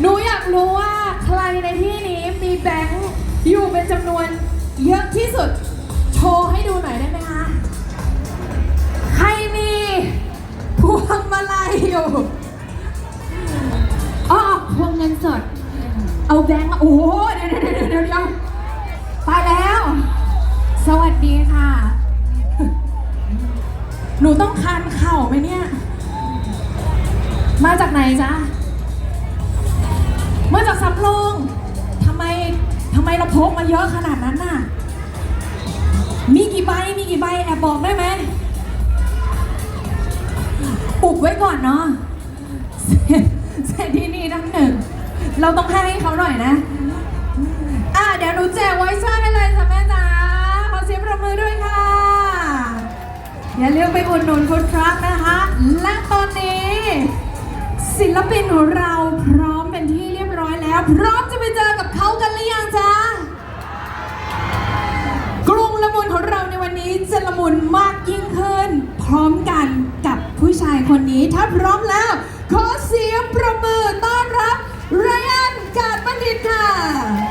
หนูอยากรู้ว่าใครในที่นี้มีแบงค์อยู่เป็นจำนวนเยอะที่สุด โชว์ให้ดูหน่อยได้ไหมคะ ใครมีพวงมาลัยอยู่อ๋อพวงเงินสด เอาแบงค์มาโอ้โหเดี๋ยวเดี๋ยวเดี๋ยวเดี๋ยวไปแล้ว สวัสดีค่ะ หนูต้องคานเข่าไหมเนี่ย มาจากไหนจ๊ะ มาจากสำโรงทำไมทำไมเราพกมาเยอะขนาดนั้นน่ะ มีกี่ใบ มีกี่ใบแอบบอกได้ไหมอุบไว้ก่อนเนาะเศรษฐีนีทั้งหนึ่ง เราต้องให้เขาหน่อยนะ อะเดี๋ยวหนูแจกไว้ช่วยให้เลยจ้ะแม่จ๋าขอเสียงปรบมือด้วยค่ะ อย่าลืมไปอุดหนุนฟู้ดทรัคนะคะ และตอนนี้ ศิลปินของเราพร้อม นที่เรียบร้อยแล้วพร้อมจะไปเจอกับเขากันหรือยังจ๊ะกรุงละมุนของเราในวันนี้จะละมุนมากยิ่งขึ้น พร้อมกันกับผู้ชายคนนี้ถ้าพร้อมแล้ว ขอเสียงประมือต้อนรับไรอันกาดบัณฑิตค่ะ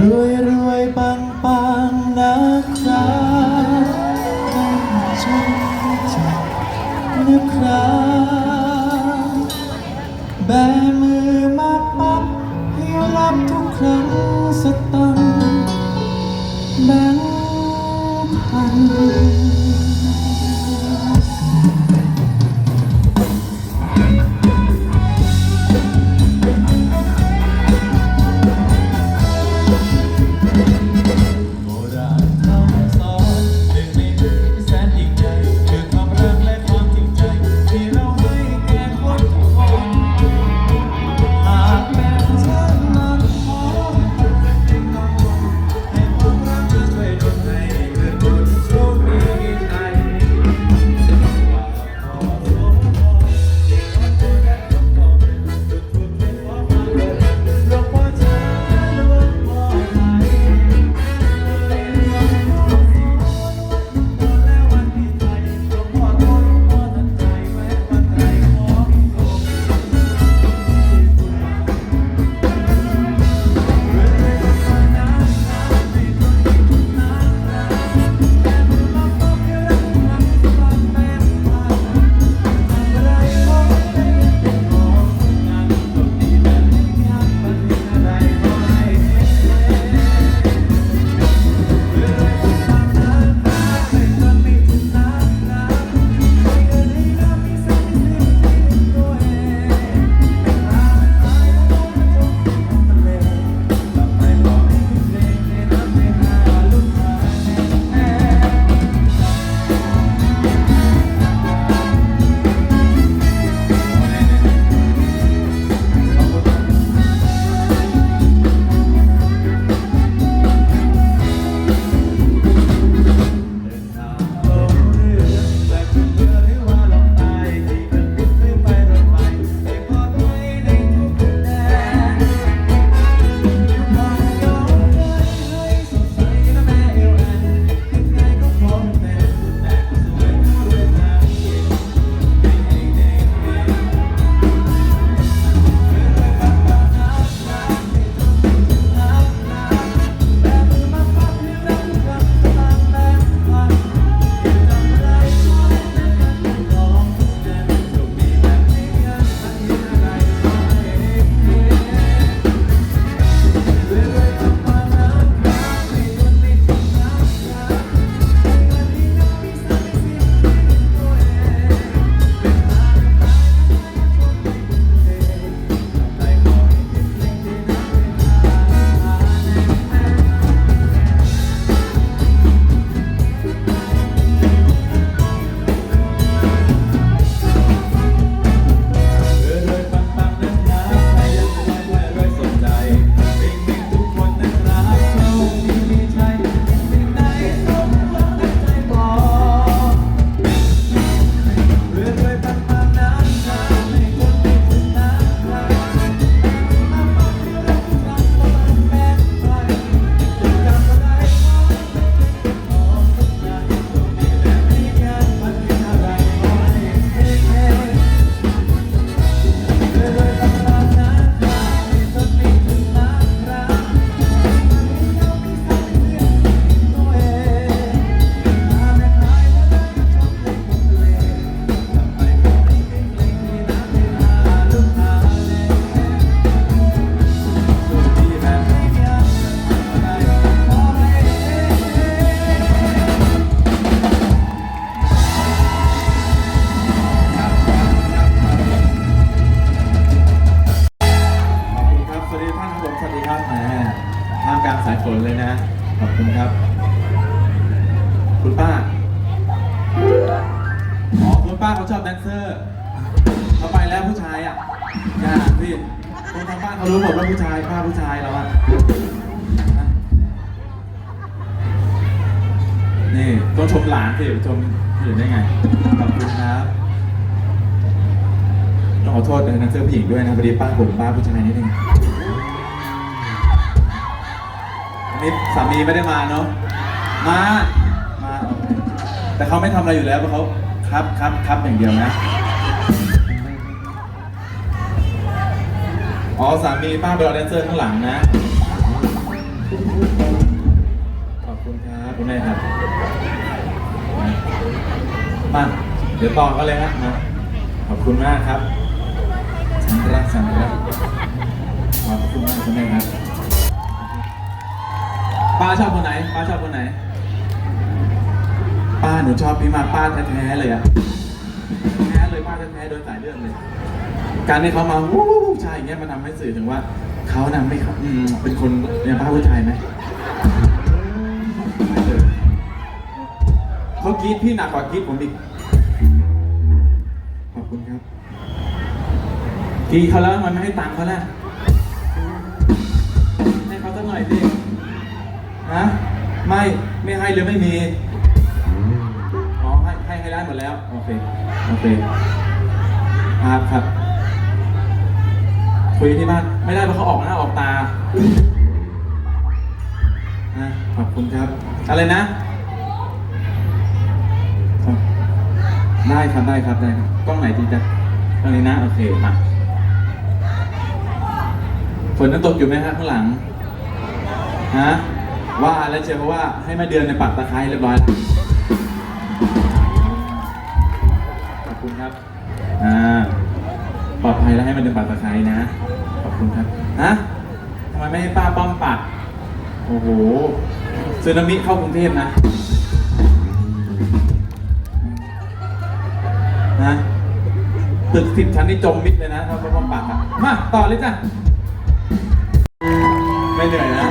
รวยรวยปังปังนะครับฉันจะนะครับแบมือมาปั๊บให้รับทุกครั้งสตา เขารู้หมดว่าผู้ชายป้าผู้ชายเราอะนี่ต้องชมหลานสิชมอื่นได้ไง ขอบคุณครับ ต้องขอโทษแดนเซอร์ผู้หญิงด้วยนะพอดีป้าผมป้าผู้ชายนิดนึงอันนี้สามีไม่ได้มาเนาะ มา มา แต่เขาไม่ทำอะไรอยู่แล้วเพราะเขาครับครับครับอย่างเดียวนะ อ๋อสามีป้าไปรอแดนเซอร์ข้างหลังนะ ขอบคุณครับคุณแม่ครับ มา เดี๋ยวต่อกันเลยฮะมาขอบคุณมากครับฉันรักฉันรักขอบคุณมากคุณแม่ครับป้าชอบคนไหนป้าชอบคนไหน ป้าหนูชอบพี่มากป้าแท้ๆเลยอะแท้เลยป้าแท้ๆโดยสายเลือดเลย การที่เขามาวู้วู้ชายอย่างเงี้ยมันทำให้สื่อถึงว่าเขาน่ะไม่เขาอืมเป็นคนเนี่ยป้าผู้ชายไหมเขากรีดพี่หนักกว่ากรีดผมอีกขอบคุณครับกรีดเขาแล้วมันไม่ให้ตังค์เขาแล่ะให้เขาสักหน่อยสิฮะไม่ไม่ให้หรือไม่มีอ๋อให้ให้ให้ได้หมดแล้วโอเคโอเคครับครับ คุยที่บ้านไม่ได้เพราะเขาออกหน้าออกตาอะขอบคุณครับ อะไรนะ ได้ครับได้ครับได้ครับกล้องไหนดีจ๊ะกล้องนี้นะโอเคมาฝนยังตกอยู่ไหมครับข้างหลังฮะว่าแล้วเชียวเพราะว่าให้มาเดือนในปักตะไคร้เรียบร้อยแล้ว รแล้วให้มันเดินปัดตะไคร้นะ ขอบคุณครับ ฮะทำไมไม่ให้ป้าป้อมปัด โอ้โหซึนามิเข้ากรุงเทพนะ นะตึกสิบชั้นนี่จมมิดเลยนะถ้าป้าป้อมปัดอะมาต่อเลยจ้ะ ไม่เหนื่อยนะ